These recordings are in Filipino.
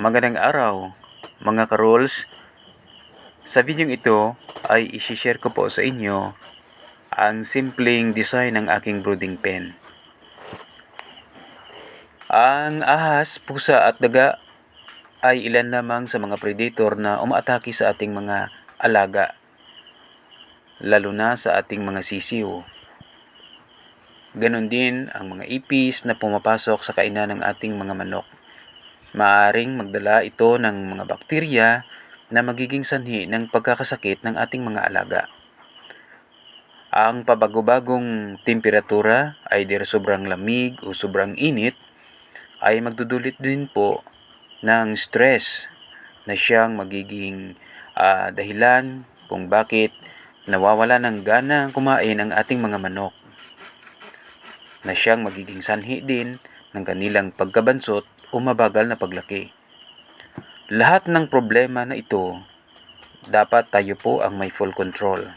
Magandang araw, mga ka-rules. Sa video ito ay isi-share ko po sa inyo ang simpleng design ng aking brooding pen. Ang ahas, pusa at daga ay ilan lamang sa mga predator na umaatake sa ating mga alaga, lalo na sa ating mga sisiw. Ganon din ang mga ipis na pumapasok sa kainan ng ating mga manok. Maaring magdala ito ng mga bakterya na magiging sanhi ng pagkakasakit ng ating mga alaga. Ang pabago-bagong temperatura dir sobrang lamig o sobrang init ay magdudulot din po ng stress na siyang magiging ah, dahilan kung bakit nawawala ng gana kumain ang ating mga manok na siyang magiging sanhi din ng kanilang pagkabansot o mabagal na paglaki. Lahat ng problema na ito, dapat tayo po ang may full control.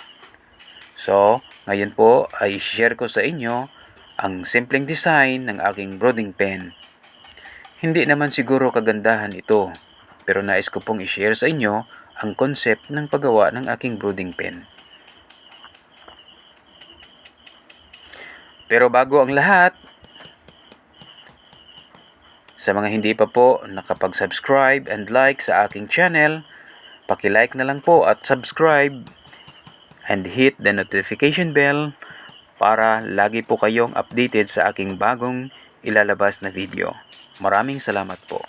So, ngayon po ay share ko sa inyo ang simpleng design ng aking brooding pen. Hindi naman siguro kagandahan ito, pero nais ko pong i-share sa inyo ang concept ng paggawa ng aking brooding pen. Pero bago ang lahat, sa mga hindi pa po nakapag-subscribe and like sa aking channel, paki-like na lang po at subscribe and hit the notification bell para lagi po kayong updated sa aking bagong ilalabas na video. Maraming salamat po.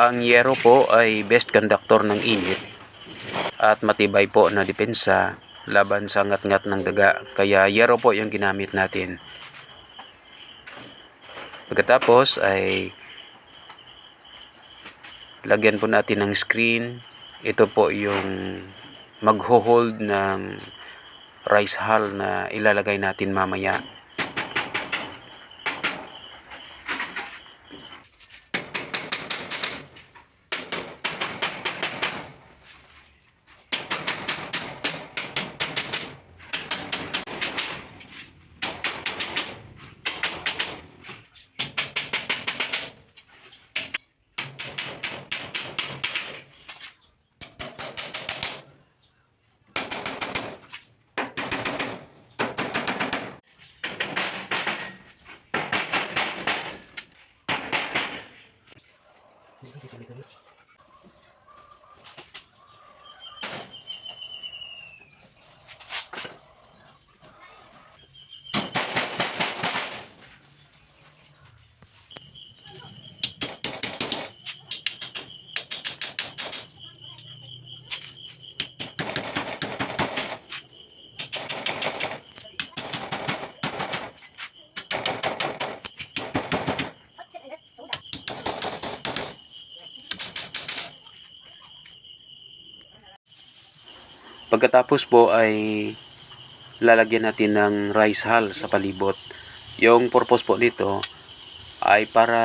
Ang yero po ay best conductor ng init at matibay po na depensa laban sa ngat-ngat ng daga. Kaya yero po yung ginamit natin. Pagkatapos ay lagyan po natin ng screen. Ito po yung magho-hold ng rice hull na ilalagay natin mamaya. Pagkatapos po ay lalagyan natin ng rice hull sa palibot. Yung purpose po nito ay para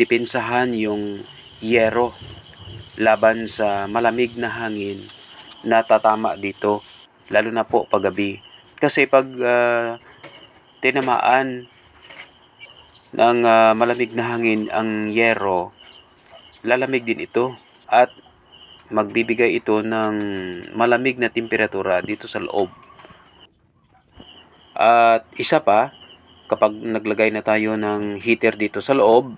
depensahan yung yero laban sa malamig na hangin na tatama dito lalo na po paggabi. Kasi pag ah, tinamaan ng ah, malamig na hangin ang yero, lalamig din ito at magbibigay ito ng malamig na temperatura dito sa loob. At isa pa, kapag naglagay na tayo ng heater dito sa loob,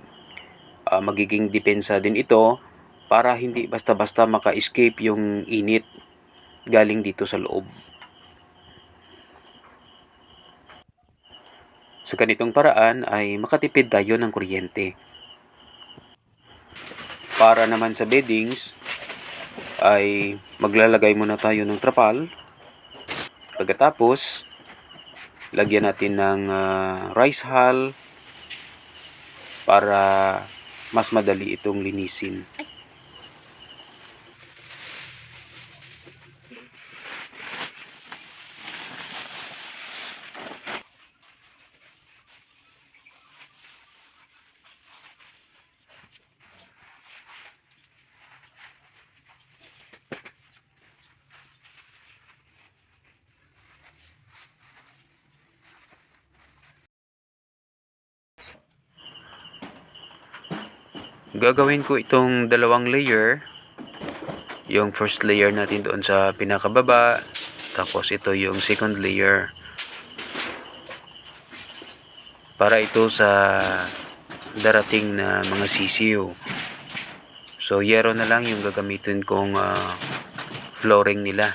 ah, magiging depensa din ito para hindi basta-basta maka-escape yung init galing dito sa loob. Sa ganitong paraan ay makatipid tayo ng kuryente. Para naman sa beddings, ay maglalagay muna tayo ng trapal. Pagkatapos, lagyan natin ng ah, rice hull para mas madali itong linisin. Gagawin ko itong dalawang layer. Yung first layer natin doon sa pinakababa. Tapos ito yung second layer. Para ito sa darating na mga sisiw. So, yero na lang yung gagamitin kong ah, flooring nila.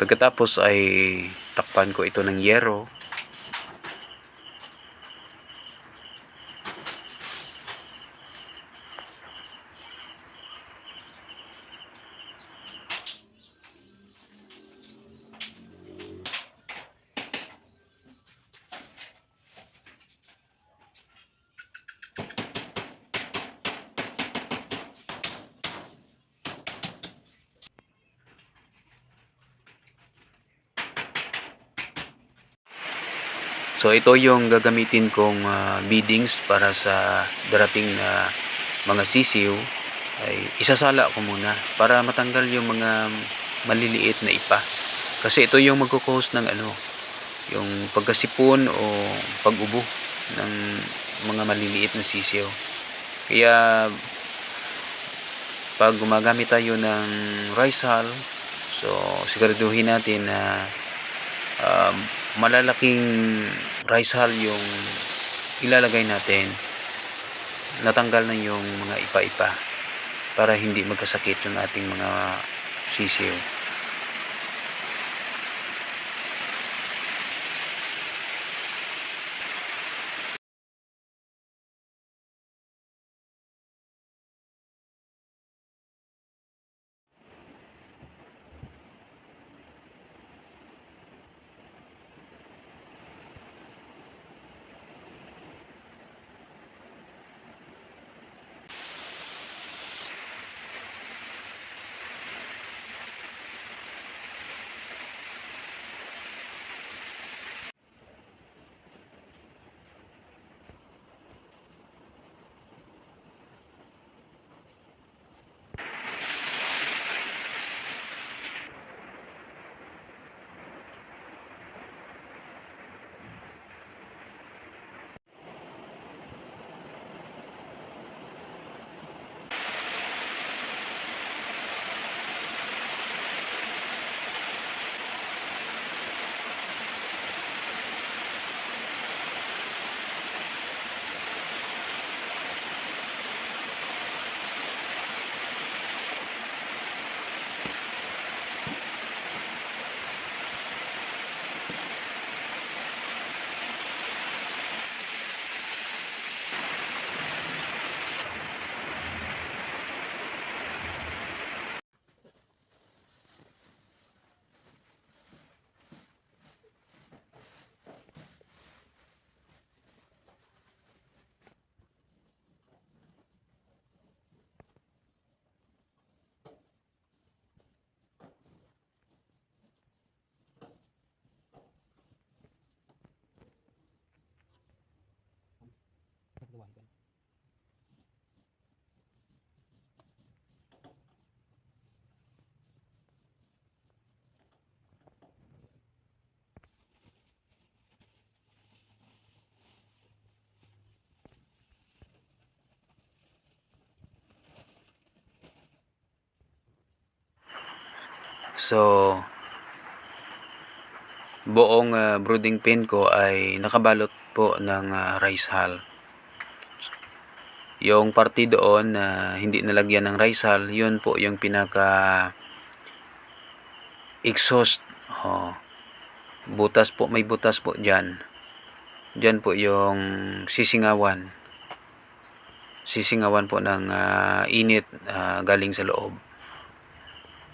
Pagkatapos ay takpan ko ito ng yero. So ito yung gagamitin kong ah, beadings para sa darating na mga sisiw ay isasala ko muna para matanggal yung mga maliliit na ipa. Kasi ito yung magkukos ng ano, yung pagkasipon o pag-ubo ng mga maliliit na sisiw. Kaya pag gumagamit tayo ng rice hull, so siguraduhin natin na um, malalaking rice hull yung ilalagay natin. Natanggal na yung mga ipa-ipa para hindi magkasakit yung ating mga sisiw So, buong ah, brooding pen ko ay nakabalot po ng ah, rice hull. Yung parte doon na hindi nalagyan ng rice hull, yun po yung pinaka exhaust. Oh. Butas po, may butas po dyan. Dyan po yung sisingawan. Sisingawan po ng ah, init ah, galing sa loob.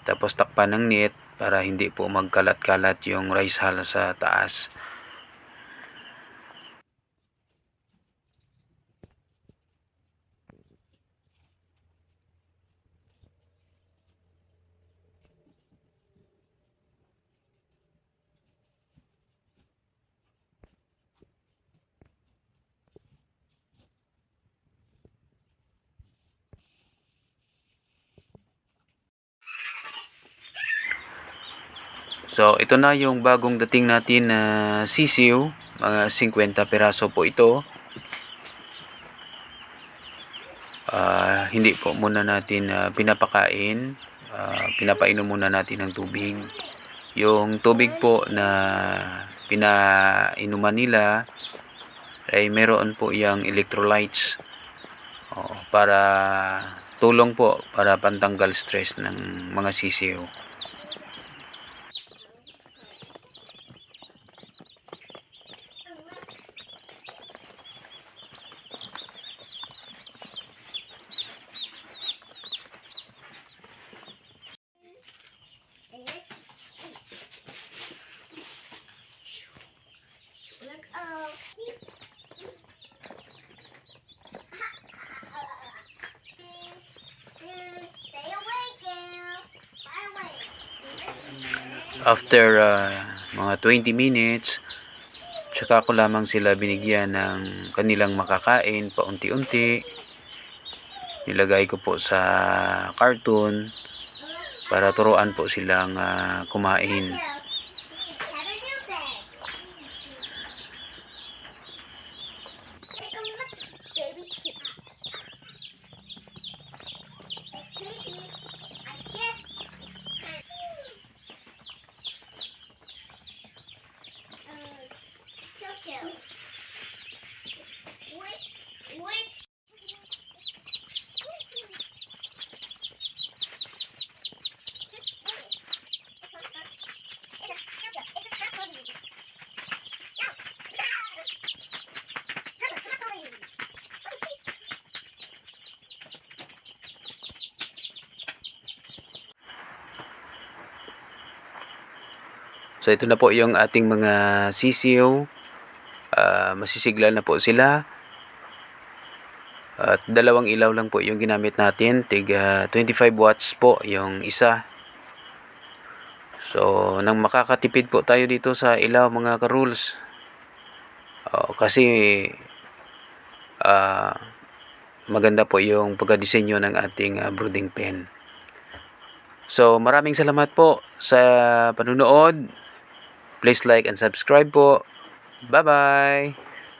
Tapos takpan ng net para hindi po magkalat-kalat yung rice hull sa taas. So, ito na yung bagong dating natin na sisiw. Mga 50 peraso po ito. Ah, hindi po muna natin ah, pinapakain. Ah, pinapainom muna natin ng tubig. Yung tubig po na pinainuman nila ay meron po yung electrolytes oh, para tulong po para pantanggal stress ng mga sisiw. After ah, mga 20 minutes, tsaka ko lamang sila binigyan ng kanilang makakain paunti-unti. Nilagay ko po sa cartoon para turuan po silang ah, kumain. So ito na po yung ating mga sisiw. Ah, masisigla na po sila. At dalawang ilaw lang po yung ginamit natin. Tiga 25 watts po yung isa. So, nang makakatipid po tayo dito sa ilaw mga ka-rules. Oh, kasi ah, maganda po yung pagkadisenyo ng ating ah, brooding pen. So, maraming salamat po sa panunood. Please like and subscribe po. Bye-bye!